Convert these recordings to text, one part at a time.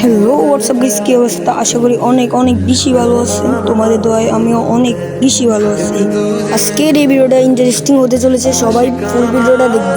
Hello WhatsApp guys কী অবস্থা? আশা করি অনেক অনেক বেশি ভালো আছে তোমাদের দোয়ায় আমিও অনেক বেশি ভালো আছি। আজকের এই ভিডিওটা ইন্টারেস্টিং হতে চলেছে। সবাই ফুল ভিডিওটা দেখবে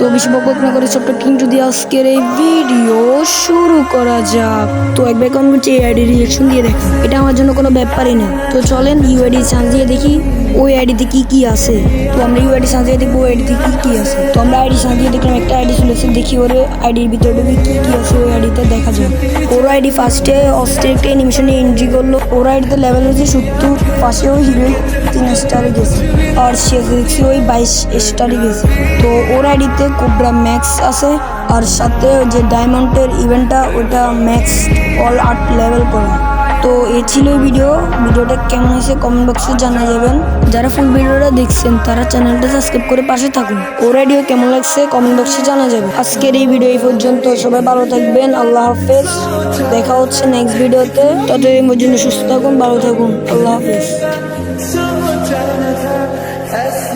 তো বেশি বকবক না করে কিন্তু দিয়ে আজকের এই ভিডিও শুরু করা যাক তো একবার কেমন করছে এই আইডি রিয়েকশন দিয়ে দেখা এটা আমার জন্য কোনো ব্যাপারই না তো চলেন ইউআইডি চান্স দিয়ে দেখি ওই আইডিতে কি কি আছে তো আমরা ইউআইডি চান্স দিয়ে দেখব ওই আইডিতে কি কি আছে তো আমরা আইডি চান্স দিয়ে দেখলাম একটা আইডি চলেছে দেখি ওর আইডির ভিতরে কি কি আছে ওই আইডিতে দেখা যায় ওর আইডি ফার্স্টে অস্ট্রের একটা অ্যানিমেশনে এন্ট্রি করল ওর আইডিতে লেভেল হচ্ছে সত্তর পাশে ওই হিরোইন তিন স্টারে গেছে আর সে দেখছি ওই বাইশ স্টারে গেছে তো ওর আইডিতে কোবরা ম্যাক্স আছে, আর সাথে যে ডায়মন্ডের ইভেন্টটা, ওটা ম্যাক্স অল আট লেভেল করা। তো এ ছিল ভিডিও। ভিডিওটা কেমন হয়েছে কমেন্ট বক্সে জানা যাবেন। যারা ফুল ভিডিওটা দেখছেন, তারা চ্যানেলটা সাবস্ক্রাইব করে পাশে থাকুন। ও রেডিও কেমন লাগছে কমেন্ট বক্সে জানা যাবে আজকের এই ভিডিও এই পর্যন্ত। সবাই ভালো থাকবেন। আল্লাহ হাফেজ। দেখা হচ্ছে নেক্সট ভিডিওতে। ততদিন পর্যন্ত সুস্থ থাকুন, ভালো থাকুন। আল্লাহ হাফেজ।